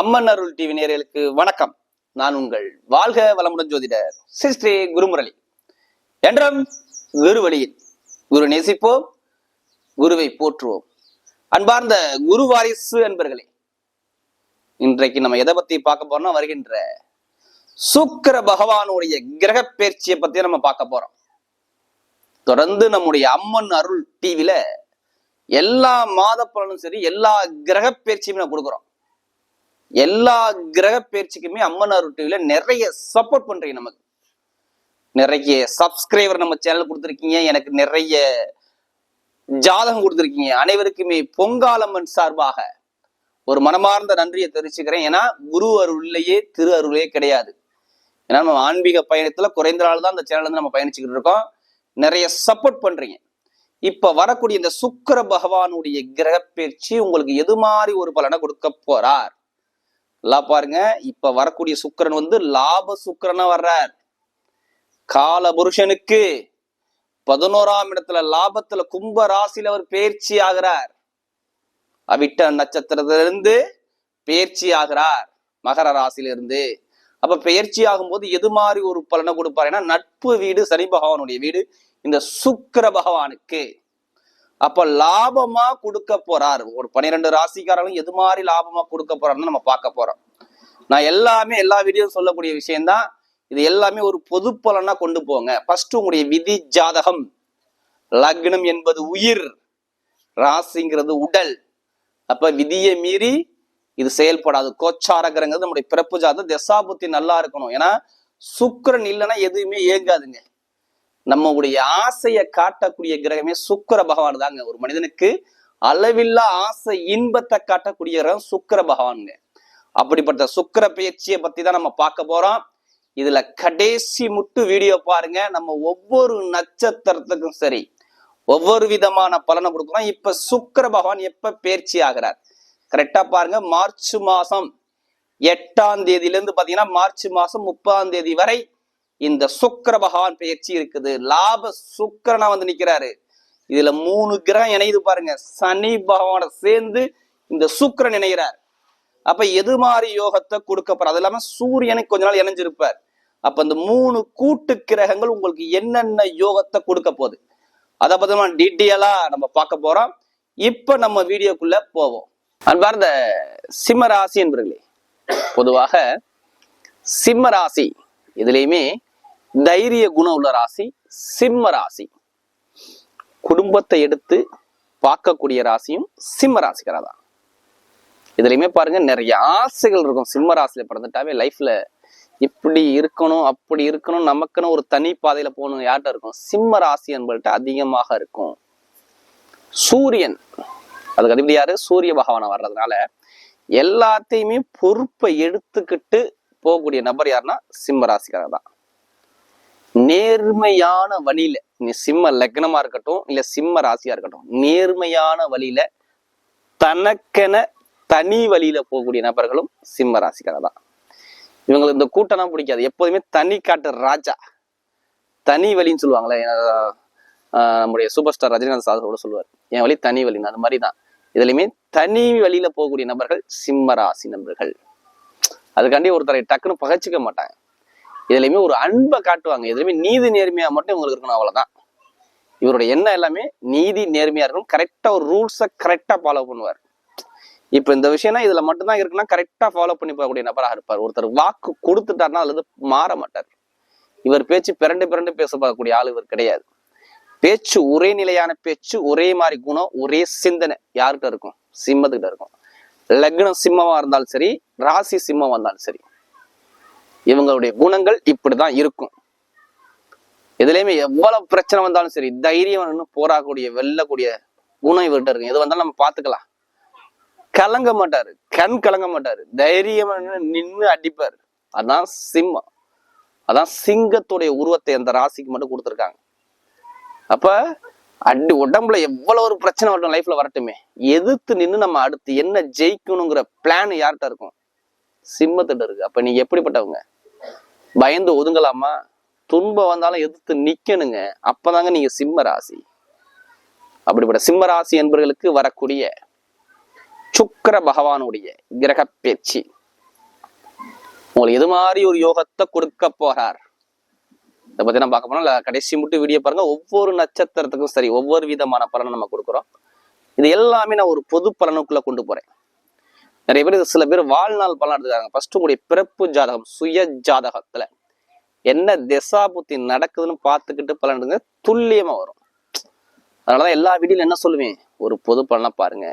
அம்மன் அருள் TV நேயர்களுக்கு வணக்கம். நான் உங்கள் வாழ்க வளமுடன் ஜோதிடர் ஸ்ரீ ஸ்ரீ குருமுரளி. என்றும் குரு வழியில் குரு நேசிப்போம் குருவை போற்றுவோம். அன்பார்ந்த குரு வாரிசு என்பர்களே இன்றைக்கு நம்ம எதை பத்தி பார்க்க போறோம்னா வருகின்ற சுக்கிர பகவானுடைய கிரக பயிற்சியை பத்தி நம்ம பார்க்க போறோம். தொடர்ந்து நம்முடைய அம்மன் அருள் டிவில எல்லா மாத பலனும் சரி எல்லா கிரக பயிற்சியுமே நம்ம கொடுக்குறோம். எல்லா கிரக பயிற்சிக்குமே அம்மன் அருள் நிறைய சப்போர்ட் பண்றீங்க நமக்கு. நிறைய சப்ஸ்கிரைபர் நம்ம சேனல் கொடுத்துருக்கீங்க. எனக்கு நிறைய ஜாதகம் கொடுத்துருக்கீங்க. அனைவருக்குமே பொங்காலம்மன் சார்பாக ஒரு மனமார்ந்த நன்றியை தெரிவிச்சுக்கிறேன். ஏன்னா குரு அருள்லையே திரு அருளே கிடையாது. ஏன்னா நம்ம ஆன்மீக பயணத்துல குறைந்த நாள் தான் அந்த சேனல் வந்து நம்ம பயணிச்சுக்கிட்டு இருக்கோம். நிறைய சப்போர்ட் பண்றீங்க. இப்ப வரக்கூடிய இந்த சுக்கிர பகவானுடைய கிரக பயிற்சி உங்களுக்கு எது மாதிரி ஒரு பலனை கொடுக்க போறார்? நல்லா பாருங்க. இப்ப வரக்கூடிய சுக்கிரன் வந்து லாப சுக்கரனா வர்றார். கால புருஷனுக்கு பதினோராம் இடத்துல லாபத்துல கும்ப ராசியில அவர் பயிற்சி ஆகிறார். அவிட்ட நட்சத்திரத்திலிருந்து பயிற்சி ஆகிறார். மகர ராசியிலிருந்து. அப்ப பெயர்ச்சி ஆகும்போது எது மாதிரி ஒரு பலனை கொடுப்பார்? ஏன்னா நட்பு வீடு சனி பகவானுடைய வீடு. இந்த சுக்கிர பகவானுக்கு. அப்ப லாபமா கொடுக்க போறார். ஒரு பன்னிரெண்டு ராசிக்காரங்களும் எது மாதிரி லாபமா கொடுக்க போறாருன்னு நம்ம பார்க்க போறோம். நான் எல்லாமே எல்லா வீடியோ சொல்லக்கூடிய விஷயம்தான். இது எல்லாமே ஒரு பொது பலனா கொண்டு போங்க. ஃபர்ஸ்ட் உங்களுடைய விதி ஜாதகம். லக்னம் என்பது உயிர். ராசிங்கிறது உடல். அப்ப விதியை மீறி இது செயல்படாது. கோச்சாரகரங்கிறது நம்முடைய பிறப்பு ஜாதகம். தசாபுத்தி நல்லா இருக்கணும். ஏன்னா சுக்கரன் இல்லைன்னா எதுவுமே இயங்காதுங்க. நம்மளுடைய ஆசையை காட்டக்கூடிய கிரகமே சுக்கிர பகவான் தாங்க. ஒரு மனிதனுக்கு அளவில்லா ஆசை இன்பத்தை காட்டக்கூடிய கிரகம் சுக்கிர பகவானுங்க. அப்படிப்பட்ட சுக்கிர பயிற்சியை பத்தி தான் நம்ம பார்க்க போறோம். இதுல கடைசி முட்டு வீடியோ பாருங்க. நம்ம ஒவ்வொரு நட்சத்திரத்துக்கும் சரி ஒவ்வொரு விதமான பலனை கொடுக்குறோம். இப்ப சுக்கிர பகவான் எப்ப பயிற்சி ஆகிறார்? கரெக்டா பாருங்க. மார்ச் மாசம் எட்டாம் தேதியிலிருந்து பாத்தீங்கன்னா மார்ச் மாசம் முப்பதாம் தேதி வரை இந்த சுக்கர பகவான் பயிற்சி இருக்குது. லாப சுக்கரனா வந்து நிக்கிறாரு. இதுல மூணு கிரகம் இணையுது பாருங்க. சனி பகவான சேர்ந்து இந்த சுக்கரன் இணைகிறார் அப்ப எது மாதிரி யோகத்தை கொடுக்க அது இல்லாம சூரியனுக்கு கொஞ்ச நாள் இணைஞ்சிருப்பார். அப்ப இந்த மூணு கூட்டு கிரகங்கள் உங்களுக்கு என்னென்ன யோகத்தை கொடுக்க போகுது? அதை பத்தி டீட்டெயிலா நம்ம பார்க்க போறோம். இப்ப நம்ம வீடியோக்குள்ள போவோம். அன்பார்ந்த சிம்ம ராசி என்பர்களே பொதுவாக சிம்ம ராசி இதுலயுமே தைரிய குணம் உள்ள ராசி சிம்ம ராசி. குடும்பத்தை எடுத்து பார்க்கக்கூடிய ராசியும் சிம்ம ராசிக்காரா தான் இதுலயுமே பாருங்க நிறைய ஆசைகள் இருக்கும். சிம்ம ராசியில பிறந்துட்டாவே லைஃப்ல இப்படி இருக்கணும் அப்படி இருக்கணும் நமக்குன்னு ஒரு தனி பாதையில போகணும் யார்கிட்ட இருக்கும்? சிம்ம ராசி என்பள்கிட்ட அதிகமாக இருக்கும். சூரியன் அதுக்கு அதிபதி யாரு? சூரிய பகவானை வர்றதுனால எல்லாத்தையுமே பொறுப்பை எடுத்துக்கிட்டு போகக்கூடிய நபர் யாருன்னா சிம்ம ராசிக்காரர் தான் நேர்மையான வழியில நீ சிம்ம லக்னமா இருக்கட்டும் இல்ல சிம்ம ராசியா இருக்கட்டும் நேர்மையான வழியில தனக்கென தனி வழியில போகக்கூடிய நபர்களும் சிம்ம ராசிக்காரர் தான். இவங்களுக்கு இந்த கூட்டம்லாம் பிடிக்காது. எப்போதுமே தனி காட்டு ராஜா. தனி வழின்னு சொல்லுவாங்களே நம்முடைய சூப்பர் ஸ்டார் ரஜினிகாந்த் சார் கூட சொல்லுவார் என் வழி தனி வழின்னு அது மாதிரி தான். இதுலயுமே தனி வழியில போகக்கூடிய நபர்கள் சிம்ம ராசி நபர்கள் அதுக்காண்டி ஒருத்தரை டக்குன்னு பகைச்சிக்க மாட்டாங்க. இதுலயுமே ஒரு அன்பை காட்டுவாங்க. எதுலையுமே நீதி நேர்மையா மட்டும் இவங்களுக்கு இருக்கணும் அவ்வளவுதான். இவருடைய எண்ணம் எல்லாமே நீதி நேர்மையா இருக்கணும். கரெக்டா ஒரு ரூல்ஸை கரெக்டா ஃபாலோ பண்ணுவார். இப்ப இந்த விஷயம்னா இதுல மட்டும்தான் இருக்குன்னா கரெக்டா ஃபாலோ பண்ணி போகக்கூடிய நபராக இருப்பார். ஒருத்தர் வாக்கு கொடுத்துட்டாருன்னா அதுல மாற மாட்டார். இவர் பேச்சு பிறண்டு பிறண்டு பேச பார்க்கக்கூடிய ஆள் இவர் கிடையாது. பேச்சு ஒரே நிலையான பேச்சு ஒரே மாதிரி குணம் ஒரே சிந்தனை யார்கிட்ட இருக்கும்? சிம்மத்துக்கிட்ட இருக்கும். லக்னம் சிம்மமா இருந்தாலும் சரி ராசி சிம்மமா இருந்தாலும் சரி. இவங்களுடைய குணங்கள் இப்படிதான் இருக்கும். எதுலையுமே எவ்வளவு பிரச்சனை வந்தாலும் சரி தைரியம் போராடக்கூடிய வெல்லக்கூடிய குணம் இவர்கிட்ட இருக்கும் எது வந்தாலும் நம்ம பார்த்துக்கலாம். கலங்க மாட்டாரு. கண் கலங்க மாட்டாரு. தைரியம் நின்று அடிப்பார். அதான் சிம்மம். அதான் சிங்கத்துடைய உருவத்தை அந்த ராசிக்கு மட்டும் கொடுத்துருக்காங்க. அப்ப அடி உடம்புல எவ்வளவு ஒரு பிரச்சனை வரட்டும் லைஃப்ல வரட்டுமே. எதிர்த்து நின்று நம்ம அடுத்து என்ன ஜெயிக்கணுங்கிற பிளான் யார்கிட்ட இருக்கும்? சிம்மத்திட்ட இருக்கு. அப்ப நீங்க எப்படிப்பட்டவங்க? பயந்து ஒதுங்கலாமா? துன்பம் வந்தாலும் எதிர்த்து நிக்கணுங்க. அப்பதாங்க நீங்க சிம்ம ராசி. அப்படிப்பட்ட சிம்ம ராசி என்பவர்களுக்கு வரக்கூடிய சுக்கிர பகவானுடைய கிரக பேச்சு உங்களுக்கு எது மாதிரி ஒரு யோகத்தை கொடுக்க போறார்? இதை பத்தி நம்ம பார்க்க போனோம் கடைசி மட்டும் வீடியோ பாருங்க. ஒவ்வொரு நட்சத்திரத்துக்கும் சரி ஒவ்வொரு விதமான பலனை நம்ம கொடுக்குறோம். இது எல்லாமே நான் ஒரு பொது பலனுக்குள்ள கொண்டு போறேன். நிறைய பேர் சில பேர் வாழ்நாள் பலன் எடுத்துக்காங்க ஃபர்ஸ்ட் உங்களுடைய பிறப்பு ஜாதகம் சுய ஜாதகத்துல என்ன திசா புத்தி நடக்குதுன்னு பார்த்துக்கிட்டு பலன் எடுங்க. துல்லியமா வரும். அதனாலதான் எல்லா வீடியோல என்ன சொல்லுவேன்? ஒரு பொது பலனா பாருங்க.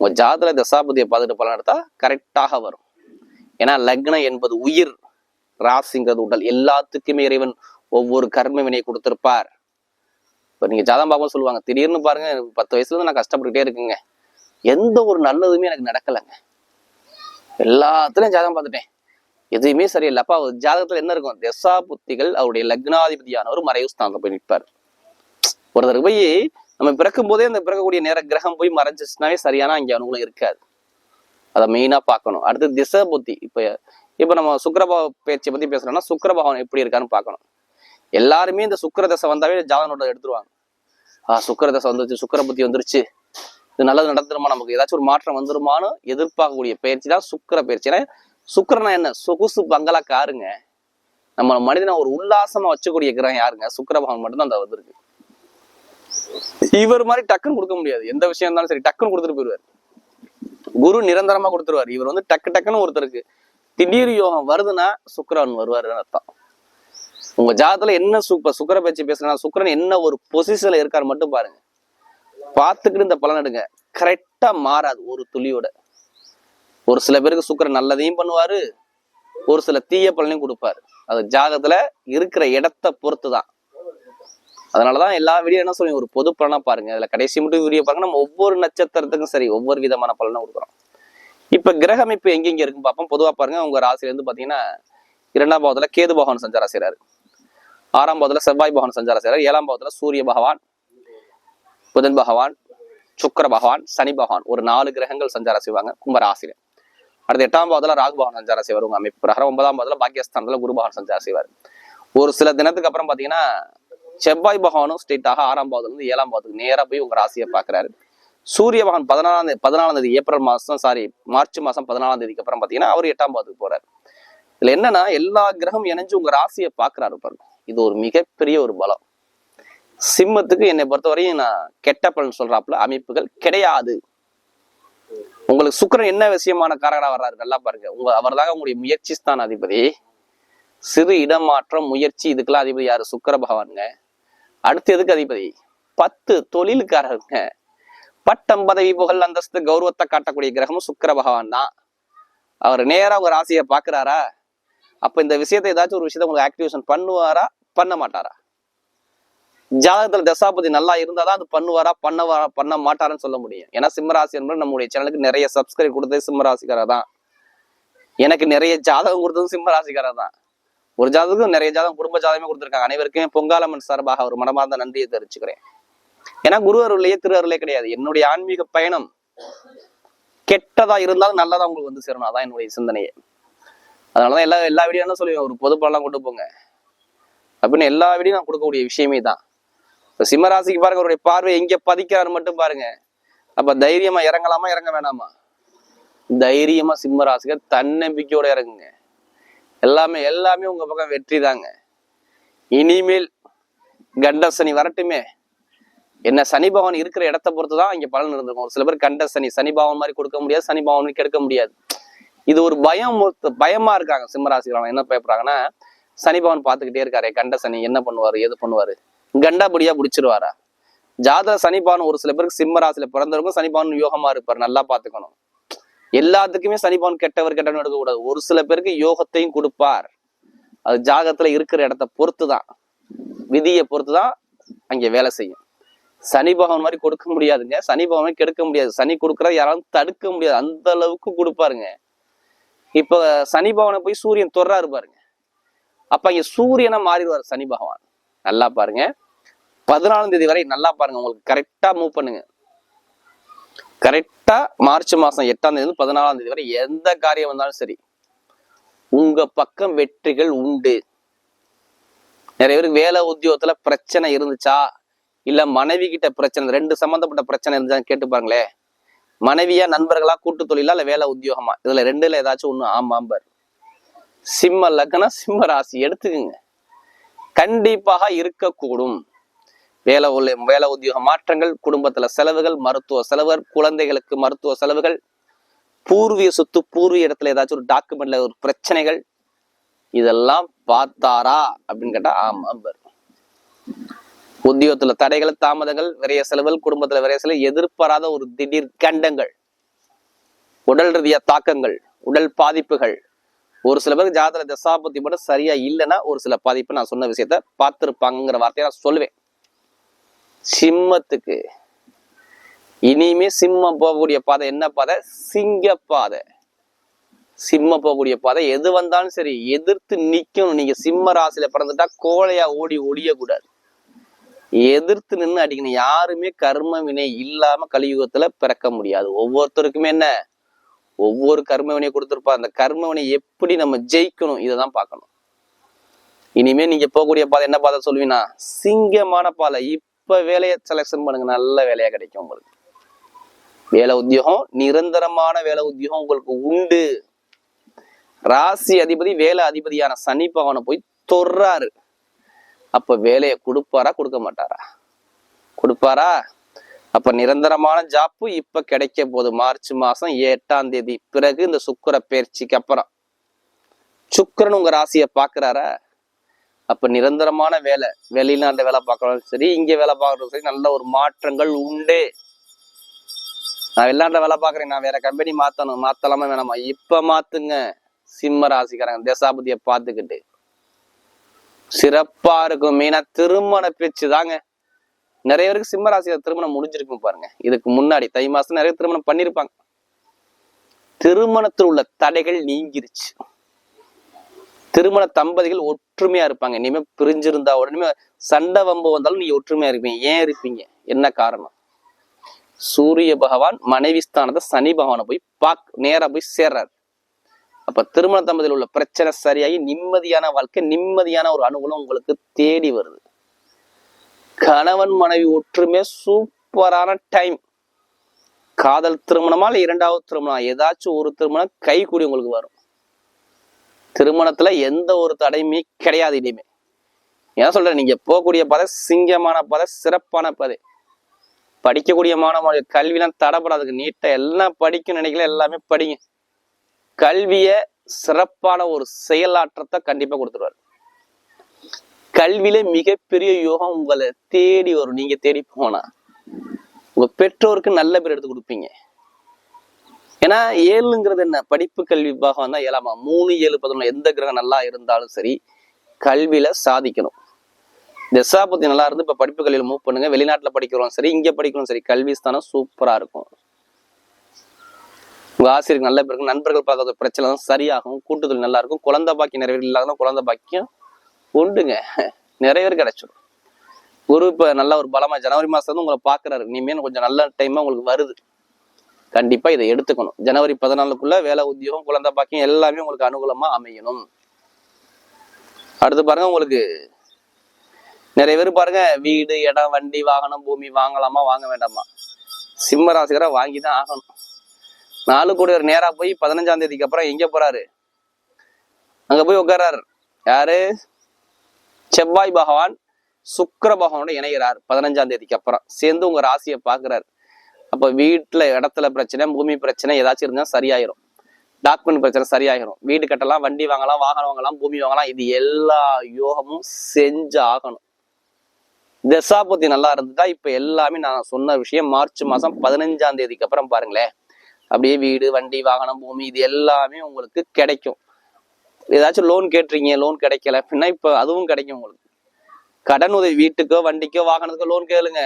உங்க ஜாதக தசாபதியை பார்த்துட்டு பலன் எடுத்தா கரெக்டாக வரும். ஏன்னா லக்னம் என்பது உயிர் ராசிங்கிறது உடல். எல்லாத்துக்குமே இறைவன் ஒவ்வொரு கர்ம வினையை கொடுத்திருப்பார். இப்போ நீங்க ஜாதகம் பார்க்கும் சொல்லுவாங்க திடீர்னு பாருங்க பத்து வயசுல இருந்து நான் கஷ்டப்பட்டுகிட்டே இருக்குங்க. எந்த ஒரு நல்லதுமே எனக்கு நடக்கலைங்க. எல்லாத்துலேயும் ஜாதகம் பார்த்துட்டேன். எதுவுமே சரியில்லை. அப்போ அவர் ஜாதகத்தில் என்ன இருக்கும்? தசா புத்திகள் அவருடைய லக்னாதிபதியானவர் மறைவு ஸ்தானத்துல போய் நிற்பார். ஒருத்தருக்கு போய் நம்ம பிறக்கும் போதே அந்த பிறக்கக்கூடிய நேர கிரகம் போய் மறைஞ்சிச்சுனாவே சரியான அங்கே அனுகூலம் இருக்காது. அதை மெயினாக பார்க்கணும். அடுத்து திசை புத்தி இப்போ இப்போ நம்ம சுக்கரபாவ பேச்சை பற்றி பேசுகிறோம்னா சுக்கரபாவம் எப்படி இருக்கான்னு பார்க்கணும். எல்லாருமே இந்த சுக்கர தசை வந்தாவே ஜாதகனோட எடுத்துருவாங்க. ஆஹ் சுக்கர தசை வந்துருச்சு சுக்கர புத்தி வந்துருச்சு. இது நல்லது நடந்துருமா நமக்கு ஏதாச்சும் ஒரு மாற்றம் வந்துருமான்னு எதிர்பார்க்கக்கூடிய பயிற்சி தான் சுக்கர பயிற்சி. ஏன்னா சுக்கரனா என்ன? சொகுசு பங்களா காருங்க. நம்ம மனிதனை ஒரு உல்லாசமா வச்சக்கூடிய கிரகம் யாருங்க? சுக்கர பகவான் மட்டும்தான் அந்த வந்திருக்கு இவர் மாதிரி டக்குன்னு கொடுக்க முடியாது. எந்த விஷயம் இருந்தாலும் சரி டக்குன்னு கொடுத்துட்டு போயிடுவார். குரு நிரந்தரமா கொடுத்துருவார். இவர் வந்து டக்கு டக்குன்னு ஒருத்தருக்கு திடீர் யோகம் வருதுன்னா சுக்கரன் வருவாருன்னு அர்த்தம். உங்க ஜாதத்துல என்ன சூப்பர் சுக்கர பேச்சு பேசுறா சுக்கிரன் என்ன ஒரு பொசிஷன்ல இருக்காரு மட்டும் பாருங்க. பார்த்துக்கிட்டு இந்த பலன் எடுங்க. கரெக்டா மாறாது ஒரு துளியோட. ஒரு சில பேருக்கு சுக்கிரன் நல்லதையும் பண்ணுவாரு ஒரு சில தீய பலனையும் கொடுப்பாரு. அது ஜாகத்துல இருக்கிற இடத்தை பொறுத்து தான் அதனாலதான் எல்லா வீடியோ என்ன சொல்லுங்க ஒரு பொது பலனா பாருங்க. அதுல கடைசி மட்டும் வீடியோ பாருங்க. நம்ம ஒவ்வொரு நட்சத்திரத்துக்கும் சரி ஒவ்வொரு விதமான பலனை கொடுக்குறோம். இப்ப கிரக அமைப்பு எங்கெங்க இருக்குன்னு பார்ப்போம். பொதுவா பாருங்க உங்க ராசியில இருந்து பாத்தீங்கன்னா இரண்டாம் பாவத்துல கேது பகவான் சஞ்சாரம் செய்றாரு. ஆறாம் பாவத்துல செவ்வாய் பகவான் சஞ்சாரம் செய்யறாரு ஏழாம் பாவத்துல சூரிய பகவான் புதன் பகவான் சுக்கர பகவான் சனி பகவான் ஒரு நாலு கிரகங்கள் சஞ்சாரம் செய்வாங்க கும்பராசியில. அடுத்து எட்டாம் பாதத்துல ராகு பகவான் சஞ்சாரம் செய்வார் உங்க அமைப்பு பிரகாரம். ஒன்பதாம் பாதத்துல பாக்கியஸ்தானத்துல குரு பகவான் சஞ்சாரம் செய்வார். ஒரு சில தினத்துக்கு அப்புறம் பாத்தீங்கன்னா செவ்வாய் பகவானும் ஸ்ட்ரெயிட்டாக ஆறாம் பாதத்துல இருந்து ஏழாம் பாதத்துக்கு நேரா போய் உங்க ராசியை பாக்குறாரு. சூரிய பகவான் பதினாலாம் தேதி பதினாலாம் தேதி ஏப்ரல் மாசம் சாரி மார்ச் மாசம் பதினாலாம் தேதிக்கு அப்புறம் பாத்தீங்கன்னா அவர் எட்டாம் பாதத்துக்கு போறாரு. இதுல என்னன்னா எல்லா கிரகம் இணைஞ்சு உங்க ராசியை பாக்குறாரு பாருங்க. இது ஒரு மிகப்பெரிய ஒரு பலம். சிம்மத்துக்கு என்னை பொறுத்தவரையும் நான் கெட்ட பலன் சொல்றாப்புல அமைப்புகள் கிடையாது. உங்களுக்கு சுக்கிரன் என்ன விஷயமான காரகடா வர்றாரு நல்லா பாருங்க. உங்க அவர்தாக உங்களுடைய முயற்சி ஸ்தான அதிபதி. சிறு இடமாற்றம் முயற்சி இதுக்கெல்லாம் அதிபதி யாரு? சுக்கர பகவானுங்க. அடுத்து எதுக்கு அதிபதி? பத்து தொழிலுக்காரருங்க பட்டம் பதவி புகழ் அந்தஸ்து கௌரவத்தை காட்டக்கூடிய கிரகமும் சுக்கர பகவான் தான். அவர் நேராக உங்க ராசியை பாக்குறாரா அப்ப இந்த விஷயத்தை ஏதாச்சும் ஒரு விஷயத்த உங்களுக்கு ஆக்டிவேஷன் பண்ணுவாரா? பண்ண மாட்டாரா? ஜாதகத்துல தசாபதி நல்லா இருந்தா தான் அது பண்ணுவாரா பண்ண பண்ண மாட்டாருன்னு சொல்ல முடியும். ஏன்னா சிம்மராசி என்பது நம்முடைய சேனலுக்கு நிறைய சப்ஸ்கிரைப் கொடுத்தது சிம்மராசிக்காரா தான் எனக்கு நிறைய ஜாதகம் கொடுத்ததும் சிம்மராசிக்காரா தான் ஒரு ஜாதகம் நிறைய ஜாதகம் குடும்ப ஜாதகமே கொடுத்துருக்காங்க. அனைவருக்குமே பொங்காலம்மன் சார்பாக ஒரு மனமார்ந்த நன்றியை தெரிவிச்சுக்கிறேன். ஏன்னா குரு அருளையே திரு அருளே கிடையாது. என்னுடைய ஆன்மீக பயணம் கெட்டதா இருந்தாலும் நல்லதா உங்களுக்கு வந்து சேரணும். அதான் என்னுடைய சிந்தனையே. அதனாலதான் எல்லா எல்லா வீடியோ என்ன சொல்லுவேன். ஒரு பொது கொண்டு போங்க. அப்படின்னு எல்லா வீடியும் நான் கொடுக்கக்கூடிய விஷயமே தான் இப்போ சிம்மராசிக்கு பாருங்க அவருடைய பார்வை எங்கே பதிக்கிறாரு மட்டும் பாருங்க. அப்ப தைரியமா இறங்கலாமா இறங்க வேணாமா? தைரியமா சிம்மராசிக்கு தன்னம்பிக்கையோட இறங்குங்க. எல்லாமே எல்லாமே உங்க பக்கம் வெற்றி தாங்க இனிமேல் கண்ட சனி வரட்டுமே. என்ன சனி பவன் இருக்கிற இடத்த பொறுத்து தான் இங்க பலன் இருந்திருக்கும். ஒரு சில பேர் கண்ட சனி சனி மாதிரி கொடுக்க முடியாது சனி பவன் கெடுக்க முடியாது. இது ஒரு பயம் பயமா இருக்காங்க சிம்மராசிக்கிறவங்க என்ன பயப்படுறாங்கன்னா சனி பவன் பார்த்துக்கிட்டே இருக்காரு கண்ட சனி என்ன பண்ணுவாரு எது பண்ணுவாரு? கண்டாபடியா பிடிச்சிருவாரா ஜாதக சனி ஒரு சில பேருக்கு சிம்ம ராசியில பிறந்தவருக்கும் சனி யோகமா இருப்பார் நல்லா பாத்துக்கணும் எல்லாத்துக்குமே சனி கெட்டவர் கெட்டவன் எடுக்கக்கூடாது. ஒரு சில பேருக்கு யோகத்தையும் கொடுப்பார். அது ஜாதகத்துல இருக்கிற இடத்த பொறுத்து தான் விதியை பொறுத்து தான் அங்கே வேலை செய்யும். சனி பகவான் மாதிரி கொடுக்க முடியாதுங்க. சனி பகவான் கெடுக்க முடியாது. சனி கொடுக்குறத யாராலும் தடுக்க முடியாது. அந்த அளவுக்கு கொடுப்பாருங்க. இப்ப சனி பகவானை போய் சூரியன் தொடுறாரு பாருங்க. அப்ப இங்க சூரியனை மாறிடுவார் சனி பகவான். நல்லா பாருங்க. பதினாலாம் தேதி வரை நல்லா பாருங்க. உங்களுக்கு கரெக்டா மூவ் பண்ணுங்க. கரெக்டா மார்ச் மாசம் எட்டாம் தேதி பதினாலாம் தேதி வரை எந்த காரியம் வந்தாலும் சரி உங்க பக்கம் வெற்றிகள் உண்டு. நிறைய பேருக்கு வேலை உத்தியோகத்துல பிரச்சனை இருந்துச்சா? இல்ல மனைவி கிட்ட பிரச்சனை ரெண்டு சம்பந்தப்பட்ட பிரச்சனை இருந்துச்சான்னு கேட்டு பாருங்களே. மனைவியா நண்பர்களா கூட்டு தொழிலா இல்ல வேலை உத்தியோகமா? இதுல ரெண்டுல ஏதாச்சும் ஒண்ணு ஆமாம்பர். சிம்ம லக்னம் சிம்ம ராசி எடுத்துக்குங்க. கண்டிப்பாக இருக்கக்கூடும். வேலை உள்ள வேலை உத்தியோக மாற்றங்கள் குடும்பத்துல செலவுகள் மருத்துவ செலவுகள் குழந்தைகளுக்கு மருத்துவ செலவுகள் பூர்வீக சொத்து பூர்வீக இடத்துல ஏதாச்சும் ஒரு டாக்குமெண்ட்ல ஒரு பிரச்சனைகள் இதெல்லாம் பார்த்தாரா? அப்படின்னு கேட்டா ஆமா உத்தியோகத்துல தடைகள் தாமதங்கள் விரைய செலவுகள் குடும்பத்துல விரைய செலவு எதிர்பாராத ஒரு திடீர் கண்டங்கள் உடல் ரீதியா தாக்கங்கள் உடல் பாதிப்புகள் ஒரு சில பேருக்கு ஜாதக தசாபத்தி மட்டும் சரியா இல்லைன்னா ஒரு சில பாதிப்பு நான் சொன்ன விஷயத்த பார்த்துருப்பாங்கிற வார்த்தையை நான் சொல்லுவேன். சிம்மத்துக்கு. இனிமே சிம்மம் போகக்கூடிய பாதை என்ன பாதை? சிங்க பாதை. சிம்ம போகக்கூடிய பாதை. எது வந்தாலும் சரி எதிர்த்து நிக்கணும். நீங்க சிம்ம ராசியில பிறந்துட்டா கோழையா ஓடி ஒழியக்கூடாது எதிர்த்து நின்று அடிக்கணும். யாருமே கர்ம வினை இல்லாம கலியுகத்துல பிறக்க முடியாது. ஒவ்வொருத்தருக்குமே என்ன? ஒவ்வொரு கர்மவினையும் கொடுத்துருப்பா. அந்த கர்மவினை எப்படி நம்ம ஜெயிக்கணும் இதை தான் பார்க்கணும். இனிமே நீங்க போகக்கூடிய பாதை என்ன பாதை சொல்லுவீங்கன்னா சிங்கமான பாதை. இப்ப வேலையை செலெக்ஷன் பண்ணுங்க. நல்ல வேலையா கிடைக்கும் உங்களுக்கு. வேலை உத்தியோகம் நிரந்தரமான வேலை உத்தியோகம் உங்களுக்கு உண்டு. ராசி அதிபதி வேலை அதிபதியான சனி பகவானை போய் தொர்றாரு அப்ப வேலையை கொடுப்பாரா கொடுக்க மாட்டாரா? கொடுப்பாரா? அப்ப நிரந்தரமான ஜாப்பு இப்ப கிடைக்க போகுது. மார்ச் மாசம் எட்டாம் தேதி. பிறகு இந்த சுக்கர பயிற்சிக்கு அப்புறம். சுக்கரன் உங்க ராசியை பாக்குறாரா அப்ப நிரந்தரமான வேலை. வெளிநாட்டுல வேலை பார்க்கறதும் சரி இங்க வேலை பார்க்கறதும் சரி நல்ல ஒரு மாற்றங்கள் உண்டு. நான் வெளிநாட்டில் வேலை பார்க்கறேன். நான் வேற கம்பெனி மாத்தணும். மாத்தலாமா வேணாமா? இப்ப மாத்துங்க. சிம்ம ராசிக்காரங்க தேசாபதியை பார்த்துக்கிட்டு. சிறப்பா இருக்கும். மெயினா திருமண பேச்சு தாங்க நிறைய பேருக்கு சிம்ம ராசியில திருமணம் முடிஞ்சிருக்கும் பாருங்க. இதுக்கு முன்னாடி தை மாசம் நிறைய திருமணம் பண்ணிருப்பாங்க. திருமணத்தில் உள்ள தடைகள் நீங்கிருச்சு. திருமண தம்பதிகள் ஒற்றுமையா இருப்பாங்க. இனிமே பிரிஞ்சிருந்தா உடனே சண்டை வம்பு வந்தாலும் நீங்க ஒற்றுமையா இருப்பீங்க. ஏன் இருப்பீங்க? என்ன காரணம்? சூரிய பகவான் மனைவி ஸ்தானத்தை சனி பகவானை போய் பாக் நேரா போய் சேர்றாரு. அப்ப திருமண தம்பதியில் உள்ள பிரச்சனை சரியாகி நிம்மதியான வாழ்க்கை நிம்மதியான ஒரு அனுகூலம் உங்களுக்கு தேடி வருது. கணவன் மனைவி ஒற்றுமை சூப்பரான டைம் காதல் திருமணமா இல்ல இரண்டாவது திருமணம்? ஏதாச்சும் ஒரு திருமணம் கை கூடி உங்களுக்கு வரும். திருமணத்துல எந்த ஒரு தடையுமே கிடையாது இனிமே. ஏன் சொல்றேன்? நீங்க போகக்கூடிய பதை சிங்கமான பதை சிறப்பான பதை. படிக்கக்கூடிய மாணவ கல்விலாம் தடைப்படாதுக்கு நீட்டா எல்லாம் படிக்கும் நினைக்கல எல்லாமே படிங்க. கல்விய சிறப்பான ஒரு செயலாற்றத்தை கண்டிப்பா கொடுத்துருவாரு. கல்வியில மிகப்பெரிய யோகம் உங்களை தேடி வரும். நீங்க தேடி போனா. உங்க பெற்றோருக்கு நல்ல பேர் எடுத்து கொடுப்பீங்க. ஏன்னா ஏழுங்கிறது என்ன? படிப்பு கல்வி விபாகம் தான் ஏழாமா மூணு ஏழு பதினொன்று எந்த கிரகம் நல்லா இருந்தாலும் சரி கல்வியில சாதிக்கணும். தசாபதி நல்லா இருந்து இப்ப படிப்பு கல்வியில மூவ் பண்ணுங்க. வெளிநாட்டுல படிக்கிறோம் சரி இங்க படிக்கிறோம் சரி கல்வி ஸ்தானம் சூப்பரா இருக்கும். உங்க ஆசிரியர் நல்ல பேருக்கு நண்பர்கள் பார்க்காத பிரச்சனை தான் சரியாகும். கூட்டுதல் நல்லா இருக்கும். குழந்தை பாக்கி நிறைவேறி இல்லாத குழந்தை பாக்கியம் உண்டுங்க. நிறைய பேர் கிடைச்சிடும் குரு இப்ப நல்ல ஒரு பலமா ஜனவரி மாசம் வந்து உங்களை பாக்குறாரு. இனிமேல் கொஞ்சம் நல்ல டைமா உங்களுக்கு வருது. கண்டிப்பா இதை எடுத்துக்கணும். ஜனவரி பதினாலுக்குள்ள வேலை உத்தியோகம் குழந்தை பாக்கியம் எல்லாமே உங்களுக்கு அனுகூலமா அமையணும். அடுத்து பாருங்க உங்களுக்கு நிறைய பேர் பாருங்க வீடு இடம் வண்டி வாகனம் பூமி வாங்கலாமா வாங்க வேண்டாமா? சிம்ம ராசிகரை வாங்கி தான் ஆகணும். நாலு கோடி ஒரு நேரா போய் பதினஞ்சாம் தேதிக்கு அப்புறம் எங்க போறாரு? அங்க போய் உட்கார்றாரு. யாரு? செவ்வாய் பகவான் சுக்கர பகவானோட இணைகிறார் பதினஞ்சாம் தேதிக்கு அப்புறம். சேர்ந்து உங்க ராசியை பாக்குறாரு அப்ப வீட்டுல இடத்துல பிரச்சனை பூமி பிரச்சனை ஏதாச்சும் இருந்தா சரியாயிரும். டாக்குமெண்ட் பிரச்சனை சரியாயிரும். வீடு கட்டலாம் வண்டி வாங்கலாம் வாகனம் வாங்கலாம் பூமி வாங்கலாம். இது எல்லா யோகமும் செஞ்சு ஆகணும். தசாபதி நல்லா இருந்துட்டா இப்ப எல்லாமே நான் சொன்ன விஷயம் மார்ச் மாசம் பதினஞ்சாம் தேதிக்கு அப்புறம் பாருங்களேன். அப்படியே வீடு வண்டி வாகனம் பூமி இது எல்லாமே உங்களுக்கு கிடைக்கும். ஏதாச்சும் லோன் கேட்டுறீங்க லோன் கிடைக்கல. அப்படின்னா இப்போ அதுவும் கிடைக்கும் உங்களுக்கு. கடன் உதவி வீட்டுக்கோ வண்டிக்கோ வாகனத்துக்கோ லோன் கேளுங்க.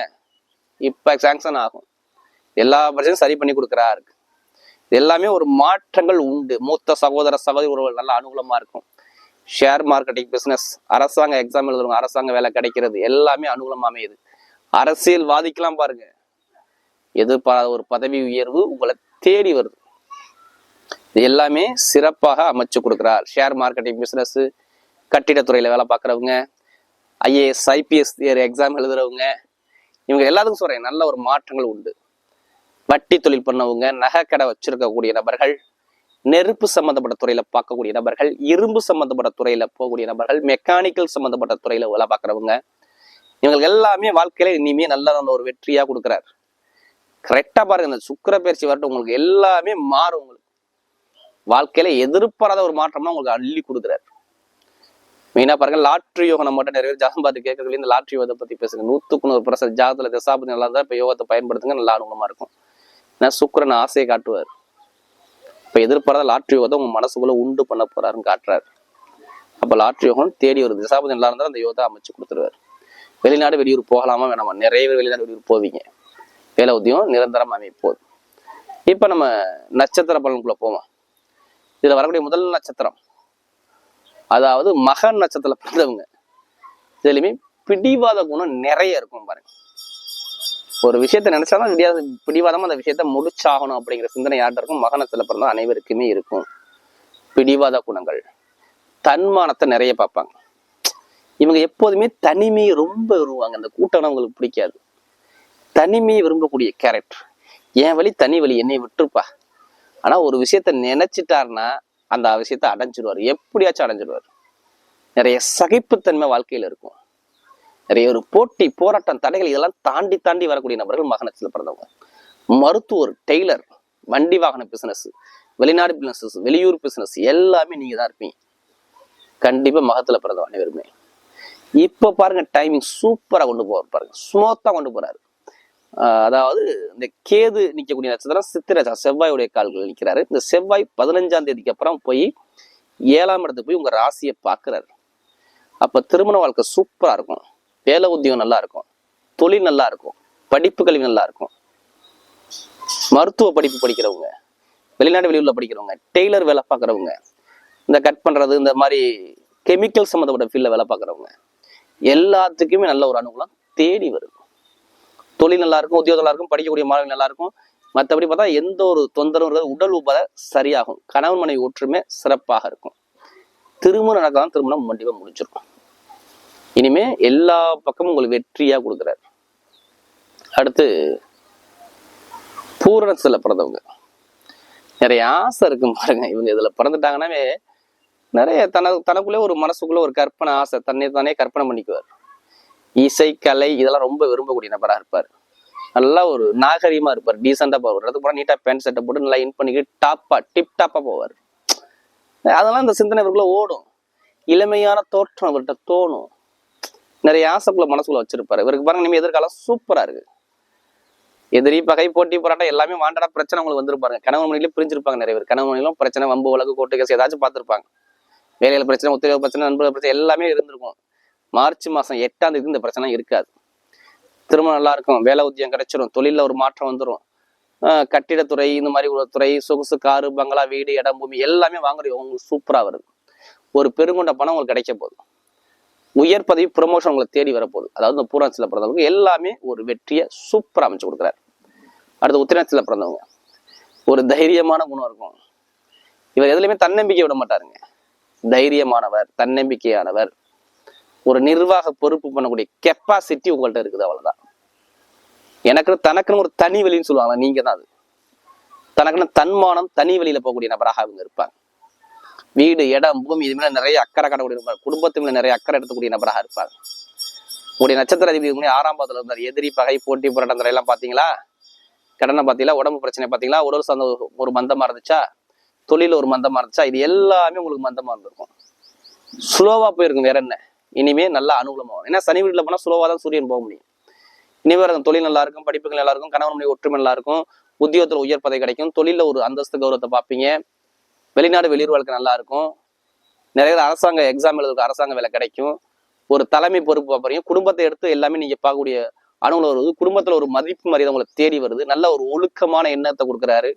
இப்போ சாங்ஷன் ஆகும். எல்லா பிரச்சனையும் சரி பண்ணி கொடுக்குறா இருக்கு. இது எல்லாமே ஒரு மாற்றங்கள் உண்டு. மூத்த சகோதர சகோதரி உறவுகள் நல்ல அனுகூலமாக இருக்கும். ஷேர் மார்க்கெட்டிங் பிஸ்னஸ் அரசாங்க எக்ஸாம் எழுதுறவங்க அரசாங்க வேலை கிடைக்கிறது எல்லாமே அனுகூலமாக அமையுது அரசியல் வாதிக்கலாம் பாருங்க. எதிர்பாராத ஒரு பதவி உயர்வு உங்களை தேடி வருது. இது எல்லாமே சிறப்பாக அமைச்சு கொடுக்குறார். ஷேர் மார்க்கெட்டிங் பிஸ்னஸ் கட்டிடத்துறையில் வேலை பார்க்குறவங்க ஐஏஎஸ் ஐபிஎஸ் எக்ஸாம் எழுதுறவங்க இவங்க எல்லாத்துக்கும் சொல்கிறேன் நல்ல ஒரு மாற்றங்கள் உண்டு. வட்டி தொழில் பண்ணவங்க நகைக்கடை வச்சிருக்கக்கூடிய நபர்கள் நெருப்பு சம்மந்தப்பட்ட துறையில பார்க்கக்கூடிய நபர்கள் இரும்பு சம்மந்தப்பட்ட துறையில போகக்கூடிய நபர்கள் மெக்கானிக்கல் சம்மந்தப்பட்ட துறையில வேலை பார்க்குறவங்க இவங்களுக்கு எல்லாமே வாழ்க்கையில இனிமே நல்ல நல்ல ஒரு வெற்றியா கொடுக்குறாரு. கரெக்டா பாருங்க இந்த சுக்கர பயிற்சி வரட்டும் உங்களுக்கு எல்லாமே மாறும் உங்களுக்கு. வாழ்க்கையில எதிர்பாராத ஒரு மாற்றம்னா உங்களுக்கு அள்ளி கொடுக்குறாரு. மெயினா பாருங்க லாட்ரி யோகம் நம்ம மட்டும் நிறைய பேர் ஜாதகம் பார்த்து கேட்கறதுல இந்த லாட்ரி யோகத்தை பத்தி பேசுங்க. நூத்துக்கு நூறு பர்சன்ட் ஜாதத்துல தசாபதி நல்லா இருந்தா இப்ப யோகத்தை பயன்படுத்துங்க நல்லா அனுகூலமா இருக்கும். ஏன்னா சுக்கரன் ஆசையை காட்டுவார். இப்ப எதிர்பாராத லாட்ரி யோகத்தை உங்க மனசுக்குள்ள உண்டு பண்ண போறாருன்னு காட்டுறாரு. அப்ப லாட்ரி யோகம் தேடி ஒரு திசாபதி நல்லா இருந்தா அந்த யோகத்தை அமைச்சு கொடுத்துருவாரு. வெளிநாடு வெளியூர் போகலாமா வேணாமா? நிறைய பேர் வெளிநாடு வெளியூர் போவீங்க. வேலை உத்தியம் நிரந்தரம் அமைப்போம் இப்போ இப்ப நம்ம நட்சத்திர பலனுக்குள்ள போவோம். இதுல வரக்கூடிய முதல் நட்சத்திரம். அதாவது மகன் நட்சத்திரத்துல பிறந்தவங்க. இதுலையுமே பிடிவாத குணம் நிறைய இருக்கும் பாருங்க. ஒரு விஷயத்த நினைச்சாதான் விடியாத பிடிவாதமா அந்த விஷயத்த முடிச்சாகணும் அப்படிங்கிற சிந்தனை யார்கிட்ட இருக்கும்? மகன் நட்சத்திரத்துல பிறந்த அனைவருக்குமே இருக்கும். பிடிவாத குணங்கள். தன்மானத்தை நிறைய பார்ப்பாங்க. இவங்க எப்போதுமே தனிமையை ரொம்ப விரும்புவாங்க. அந்த கூட்டம் அவங்களுக்கு பிடிக்காது. தனிமையை விரும்பக்கூடிய கேரக்டர் என் வழி தனி வழி என்னை விட்டுருப்பா. ஆனால் ஒரு விஷயத்த நினைச்சிட்டாருன்னா அந்த விஷயத்த அடைஞ்சிடுவார் எப்படியாச்சும் அடைஞ்சிடுவார் நிறைய சகிப்புத்தன்மை வாழ்க்கையில் இருக்கும். நிறைய ஒரு போட்டி போராட்டம் தடைகள் இதெல்லாம் தாண்டி தாண்டி வரக்கூடிய நபர்கள் மகனத்தில் பிறந்தவங்க. மருத்துவர் டெய்லர் வண்டி வாகன பிசினஸ் வெளிநாடு பிசினஸ் வெளியூர் பிசினஸ் எல்லாமே நீங்க தான் இருப்பீங்க. கண்டிப்பா மகத்துல பிறந்தவன் அனைவருமே. இப்ப பாருங்க டைமிங் சூப்பரா கொண்டு போவார் பாருங்க. ஸ்மூத்தா கொண்டு போறாரு. அதாவது இந்த கேது நிற்கக்கூடிய நட்சத்திரம் சித்திரஜா செவ்வாயுடைய கால்கள் நிற்கிறாரு. இந்த செவ்வாய் பதினஞ்சாம் தேதிக்கு அப்புறம் போய் ஏழாம் இடத்துக்கு போய் உங்கள் ராசியை பார்க்குறாரு. அப்போ திருமண வாழ்க்கை சூப்பராக இருக்கும். வேலை உத்தியோகம் நல்லா இருக்கும். தொழில் நல்லா இருக்கும். படிப்பு கல்வி நல்லா இருக்கும். மருத்துவ படிப்பு படிக்கிறவங்க வெளிநாடு வெளியூரில் படிக்கிறவங்க டெய்லர் வேலை பார்க்குறவங்க இந்த கட் பண்ணுறது இந்த மாதிரி கெமிக்கல் சம்மந்தப்பட்ட ஃபீல்டில் வேலை பார்க்குறவங்க எல்லாத்துக்குமே நல்ல ஒரு அனுகூலம் தேடி வருது. தொழில் நல்லா இருக்கும் உத்தியோகம் நல்லா இருக்கும் படிக்கக்கூடிய மாணவர்கள் நல்லா இருக்கும் மற்றபடி பார்த்தா எந்த ஒரு தொந்தரவும் இருக்காது. உடல் உபத சரியாகும். கணவன் மனைவி ஒற்றுமை சிறப்பாக இருக்கும். திருமணம் நடக்கலாம் திருமணம் கண்டிப்பாக முடிஞ்சிருக்கும் இனிமே எல்லா பக்கமும் உங்களுக்கு வெற்றியா கொடுக்குறாரு. அடுத்து பூரணத்துல பிறந்தவங்க. நிறைய ஆசை இருக்கும் பாருங்க. இவங்க இதுல பிறந்துட்டாங்கன்னாவே நிறைய தன தனக்குள்ளே ஒரு மனசுக்குள்ள ஒரு கற்பனை ஆசை. தன்னை தானே கற்பனை பண்ணிக்குவார். இசை கலை இதெல்லாம் ரொம்ப விரும்பக்கூடிய நபரா இருப்பார். நல்லா ஒரு நாகரிகமா இருப்பார் டீசெண்டாக போவார். ஒரு இடத்துக்கு போனால் நீட்டா பேண்ட் சட்டை போட்டு நல்லா இன் பண்ணிக்கிட்டு டாப்பா டிப் டாப்பா போவார். அதெல்லாம் இந்த சிந்தனை இவருக்குள்ள ஓடும். இளமையான தோற்றம் அவர்கிட்ட தோணும். நிறைய ஆசைக்குள்ள மனசுக்குள்ள வச்சிருப்பாரு. இவருக்கு பாருங்க இனிமே எதிர்காலம் சூப்பரா இருக்கு. எதிரி பகை போட்டி போராட்டம் எல்லாமே வாண்டடா பிரச்சனை உங்களுக்கு வந்திருப்பாங்க கணவன் மணிலேயே பிரிஞ்சிருப்பாங்க நிறைய பேர். கணவன் மணிலும் பிரச்சனை வம்பு உலக கோட்டு கேஸ் ஏதாச்சும் பார்த்துருப்பாங்க. வேலையில பிரச்சனை ஒத்துழைப்பு பிரச்சனை நண்பர்கள் பிரச்சனை எல்லாமே இருந்திருக்கும். மார்ச் மாதம் எட்டாம் தேதி இந்த பிரச்சனை இருக்காது. திருமணம் நல்லா இருக்கும் வேலை உத்தியம் கிடைச்சிரும் தொழிலில் ஒரு மாற்றம் வந்துடும் கட்டிடத்துறை இந்த மாதிரி ஒரு துறை சொகுசு காரு பங்களா வீடு இடம் பூமி எல்லாமே வாங்குறீங்க உங்களுக்கு சூப்பராக வருது. ஒரு பெருங்கொண்ட பணம் உங்களுக்கு கிடைக்க போகுது. உயர் பதவி ப்ரொமோஷன் உங்களை தேடி வரப்போகுது. அதாவது இந்த பூராட்சியில் பிறந்தவங்க எல்லாமே ஒரு வெற்றியை சூப்பராக அமைச்சு கொடுக்குறாரு. அடுத்து உத்திராட்சியில் பிறந்தவங்க. ஒரு தைரியமான குணம் இருக்கும். இவர் எதுலையுமே தன்னம்பிக்கை விட மாட்டாருங்க. தைரியமானவர் தன்னம்பிக்கையானவர். ஒரு நிர்வாக பொறுப்பு பண்ணக்கூடிய கெப்பாசிட்டி உங்கள்கிட்ட இருக்குது அவ்வளவுதான். எனக்கு தனக்குன்னு ஒரு தனி வழின்னு சொல்லுவாங்க நீங்க தான் அது. தனக்குன்னு தன்மானம் தனி வழியில போகக்கூடிய நபராக அவங்க இருப்பாங்க. வீடு இடம் பூமி இது மேல நிறைய அக்கறை காட்டக்கூடிய நபர் குடும்பத்து மேல நிறைய அக்கறை எடுக்கக்கூடிய நபராக இருப்பாங்க. உங்களுடைய நட்சத்திர அதிபதி முன்னாடி ஆறாம் பாதத்துல இருந்தார். எதிரி பகை போட்டி போராட்டம் எல்லாம் பாத்தீங்களா? கடனை பாத்தீங்களா? உடம்பு பிரச்சனை பாத்தீங்களா? உடல் சார்ந்த ஒரு- ஒரு மந்தமா இருந்துச்சா? தொழில ஒரு மந்தமா இருந்துச்சா? இது எல்லாமே உங்களுக்கு மந்தமா இருந்திருக்கும். ஸ்லோவா போயிருக்கும். வேற என்ன? இனிமே நல்லா அனுகூலமாகும். ஏன்னா சனி வீட்டில் போனால் ஸ்லோவா தான் சூரியன் போக முடியும். இனிமே இருக்கும் தொழில் நல்லா இருக்கும் படிப்புகள் நல்லா இருக்கும் கணவன் மனைவி ஒற்றுமை நல்லா இருக்கும் உத்தியோகத்தில் உயர் பதவி கிடைக்கும் தொழிலில் ஒரு அந்தஸ்து கௌரவத்தை பார்ப்பீங்க. வெளிநாடு வெளியூர் வாழ்க்கை நல்லா இருக்கும் நிறைய பேர் அரசாங்க எக்ஸாம் எழுதுறதுக்கு அரசாங்க வேலை கிடைக்கும். ஒரு தலைமை பொறுப்பு பார்ப்பீங்க. குடும்பத்தை எடுத்து எல்லாமே நீங்க பார்க்கக்கூடிய அணுகுல வருது. குடும்பத்துல ஒரு மதிப்பு மரியாதை உங்களை தேடி வருது. நல்ல ஒரு ஒழுக்கமான எண்ணத்தை கொடுக்குறாரு.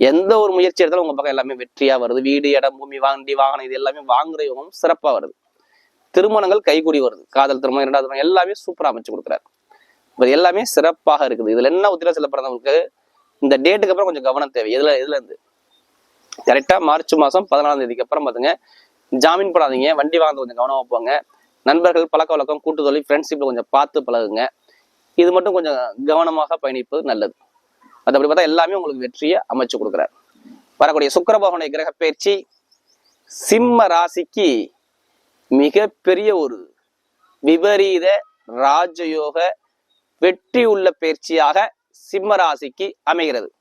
எந்த ஒரு முயற்சி எடுத்தாலும் உங்க பக்கம் எல்லாமே வெற்றியா வருது. வீடு இடம் பூமி வாண்டி வாகனம் இது எல்லாமே வாங்குற யோகம் சிறப்பா வருது. திருமணங்கள் கைகூடி வருது. காதல் திருமணம் இரண்டாவது திருமணம் எல்லாமே சூப்பராக அமைச்சு கொடுக்குறாரு. இப்போ எல்லாமே சிறப்பாக இருக்குது. இதுல என்ன உத்திரசில பிறந்தவங்களுக்கு இந்த டேட்டுக்கு அப்புறம் கொஞ்சம் கவனம் தேவை. எதுல எதுல இருந்து? கரெக்டா மார்ச் மாசம் பதினாலாம் தேதிக்கு அப்புறம் பாத்துங்க. ஜாமீன் போடாதீங்க. வண்டி வாங்க கொஞ்சம் கவனமா போங்க. நண்பர்கள் பழக்க வழக்கம் கூட்டு தொழில் ஃப்ரெண்ட்ஷிப்ல கொஞ்சம் பார்த்து பழகுங்க. இது மட்டும் கொஞ்சம் கவனமாக பயணிப்பது நல்லது. மற்றபடி பார்த்தா எல்லாமே உங்களுக்கு வெற்றியை அமைச்சு கொடுக்குறாரு. வரக்கூடிய சுக்கிர கிரக பயிற்சி சிம்ம ராசிக்கு மிகப்பெரிய ஒரு விபரீத ராஜயோக வெற்றி உள்ள பயிற்சியாக சிம்ம ராசிக்கு அமைகிறது.